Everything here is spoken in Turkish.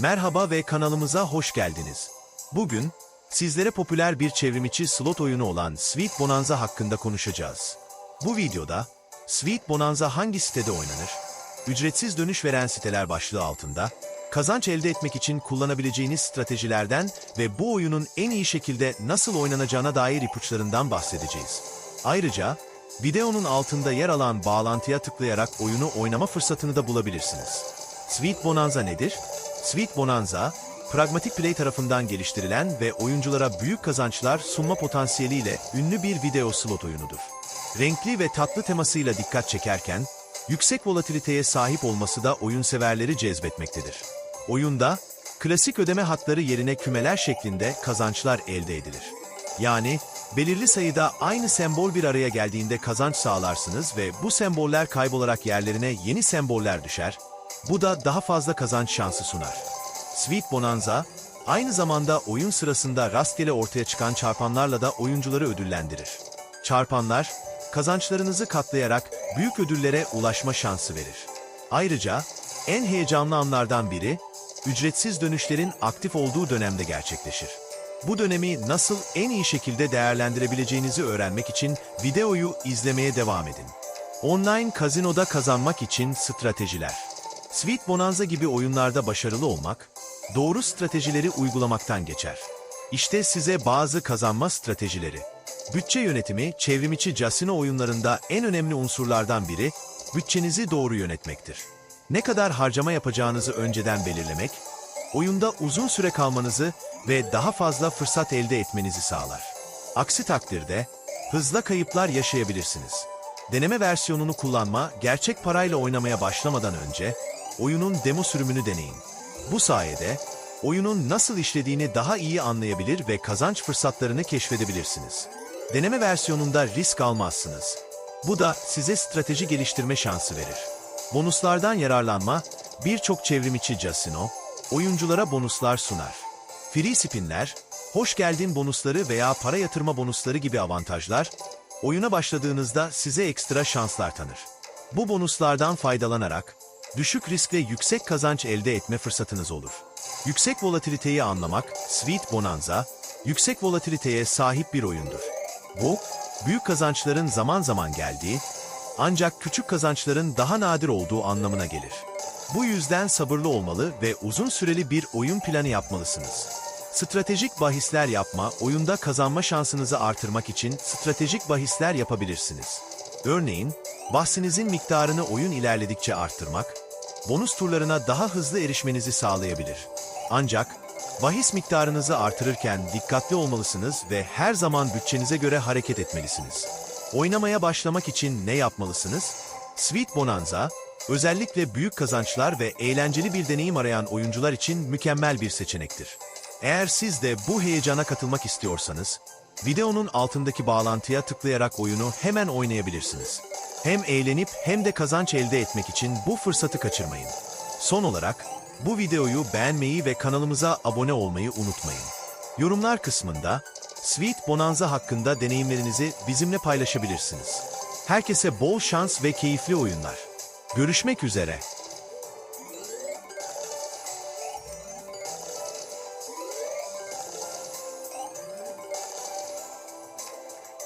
Merhaba ve kanalımıza hoş geldiniz. Bugün sizlere popüler bir çevrimiçi slot oyunu olan Sweet Bonanza hakkında konuşacağız. Bu videoda Sweet Bonanza hangi sitede oynanır? Ücretsiz dönüş veren siteler başlığı altında kazanç elde etmek için kullanabileceğiniz stratejilerden ve bu oyunun en iyi şekilde nasıl oynanacağına dair ipuçlarından bahsedeceğiz. Ayrıca videonun altında yer alan bağlantıya tıklayarak oyunu oynama fırsatını da bulabilirsiniz. Sweet Bonanza nedir? Sweet Bonanza, Pragmatic Play tarafından geliştirilen ve oyunculara büyük kazançlar sunma potansiyeliyle ünlü bir video slot oyunudur. Renkli ve tatlı temasıyla dikkat çekerken, yüksek volatiliteye sahip olması da oyun severleri cezbetmektedir. Oyunda, klasik ödeme hatları yerine kümeler şeklinde kazançlar elde edilir. Yani, belirli sayıda aynı sembol bir araya geldiğinde kazanç sağlarsınız ve bu semboller kaybolarak yerlerine yeni semboller düşer, bu da daha fazla kazanç şansı sunar. Sweet Bonanza, aynı zamanda oyun sırasında rastgele ortaya çıkan çarpanlarla da oyuncuları ödüllendirir. Çarpanlar, kazançlarınızı katlayarak büyük ödüllere ulaşma şansı verir. Ayrıca, en heyecanlı anlardan biri, ücretsiz dönüşlerin aktif olduğu dönemde gerçekleşir. Bu dönemi nasıl en iyi şekilde değerlendirebileceğinizi öğrenmek için videoyu izlemeye devam edin. Online kazinoda kazanmak için stratejiler. Sweet Bonanza gibi oyunlarda başarılı olmak, doğru stratejileri uygulamaktan geçer. İşte size bazı kazanma stratejileri. Bütçe yönetimi, çevrimiçi casino oyunlarında en önemli unsurlardan biri, bütçenizi doğru yönetmektir. Ne kadar harcama yapacağınızı önceden belirlemek, oyunda uzun süre kalmanızı ve daha fazla fırsat elde etmenizi sağlar. Aksi takdirde, hızla kayıplar yaşayabilirsiniz. Deneme versiyonunu kullanma, gerçek parayla oynamaya başlamadan önce, oyunun demo sürümünü deneyin. Bu sayede, oyunun nasıl işlediğini daha iyi anlayabilir ve kazanç fırsatlarını keşfedebilirsiniz. Deneme versiyonunda risk almazsınız. Bu da size strateji geliştirme şansı verir. Bonuslardan yararlanma, birçok çevrimiçi casino, oyunculara bonuslar sunar. Free spinler, hoş geldin bonusları veya para yatırma bonusları gibi avantajlar, oyuna başladığınızda size ekstra şanslar tanır. Bu bonuslardan faydalanarak, düşük riskle yüksek kazanç elde etme fırsatınız olur. Yüksek volatiliteyi anlamak, Sweet Bonanza, yüksek volatiliteye sahip bir oyundur. Bu, büyük kazançların zaman zaman geldiği, ancak küçük kazançların daha nadir olduğu anlamına gelir. Bu yüzden sabırlı olmalı ve uzun süreli bir oyun planı yapmalısınız. Stratejik bahisler yapma, oyunda kazanma şansınızı artırmak için stratejik bahisler yapabilirsiniz. Örneğin, bahsinizin miktarını oyun ilerledikçe arttırmak, bonus turlarına daha hızlı erişmenizi sağlayabilir. Ancak, bahis miktarınızı artırırken dikkatli olmalısınız ve her zaman bütçenize göre hareket etmelisiniz. Oynamaya başlamak için ne yapmalısınız? Sweet Bonanza, özellikle büyük kazançlar ve eğlenceli bir deneyim arayan oyuncular için mükemmel bir seçenektir. Eğer siz de bu heyecana katılmak istiyorsanız, videonun altındaki bağlantıya tıklayarak oyunu hemen oynayabilirsiniz. Hem eğlenip hem de kazanç elde etmek için bu fırsatı kaçırmayın. Son olarak, bu videoyu beğenmeyi ve kanalımıza abone olmayı unutmayın. Yorumlar kısmında, Sweet Bonanza hakkında deneyimlerinizi bizimle paylaşabilirsiniz. Herkese bol şans ve keyifli oyunlar. Görüşmek üzere.